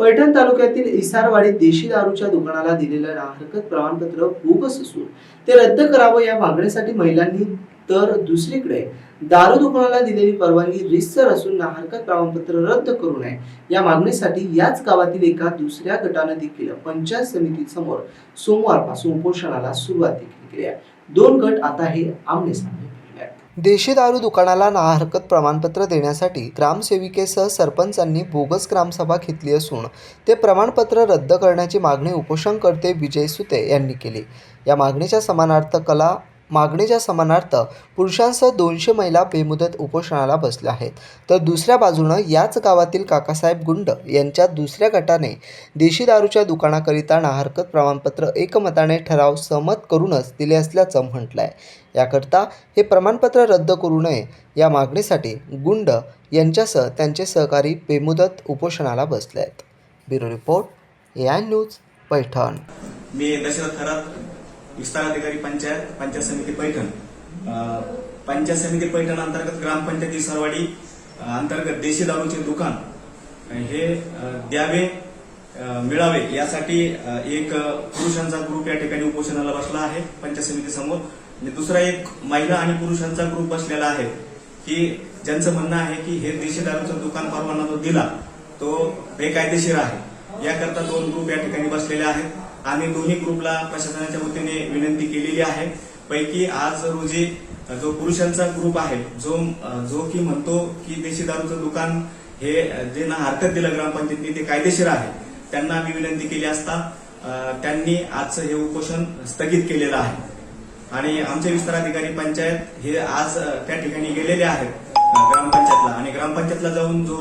पैठण तालुक्यातील इसारवाडी देशी दारूच्या दुकानाला दिलेलं हरकत प्रमाणपत्र बोगस असून ते रद्द करावं या मागणीसाठी महिलांनी तर दुसरीकडे दारू दुकानाला दिलेली परवानगी रितसर असून ना हरकत प्रमाणपत्र रद्द करू नये. या मागणीसाठी याच गावातील एका दुसऱ्या गटानं देखील पंचायत समितीसमोर सोमवारपासून उपोषणाला सुरुवात देखील केली आहे. दोन गट आता हे आमने सामने देशी दारू दुकानाला नाहरकत प्रमाणपत्र देण्यासाठी ग्रामसेविकेसह सरपंचांनी बोगस ग्रामसभा घेतली असून ते प्रमाणपत्र रद्द करण्याची मागणी उपोषणकर्ते विजय सुते यांनी केली. या मागणीच्या समानार्थ कला मागणीच्या समानार्थ पुरुषांसह दोनशे महिला बेमुदत उपोषणाला बसल्या आहेत. तर दुसऱ्या बाजूनं याच गावातील काकासाहेब गुंड यांच्या दुसऱ्या गटाने देशी दारूच्या दुकानाकरिता नाहरकत प्रमाणपत्र एकमताने ठराव सहमत करूनच दिले असल्याचं म्हटलं आहे याकरता हे प्रमाणपत्र रद्द करू नये या मागणीसाठी गुंड यांच्यासह त्यांचे सहकारी बेमुदत उपोषणाला बसले आहेत bureau report A I news Paithan. मी दशरथ विस्तार अधिकारी पंचायत पंचायत समिती पैठण. पंचायत समिती पैठण अंतर्गत ग्रामपंचायती सरवाडी अंतर्गत देशी दारूचे दुकान हे द्यावे मिळावे यासाठी एक पुरुषांचा ग्रुप या ठिकाणी उपोषणाला बसला आहे पंचायत समिती समोर. दुसरा एक महिला आणि पुरुषांचा ग्रुप बसलेला आहे की ज्यांचं म्हणणं आहे की हे देशी दारूचं दुकान परवाना जो दिला तो बेकायदेशीर आहे. याकरता दोन ग्रुप या ठिकाणी बसलेले आहेत. आम्ही दोन्ही ग्रुपला प्रशासनाच्या वतीने विनंती केलेली आहे. पैकी आज रोजी जो पुरुषांचा ग्रुप आहे जो जो की म्हणतो की देशी दारूचं दुकान हे जे ना हरकत दिलं ग्रामपंचायतीने ते कायदेशीर आहे. त्यांना आम्ही विनंती केली असता त्यांनी आजचं हे उपोषण स्थगित केलेलं आहे. आणि आमचे विस्तार अधिकारी पंचायत हे आज त्या ठिकाणी गेलेले आहेत ग्रामपंचायतला. आणि ग्रामपंचायतला जाऊन जो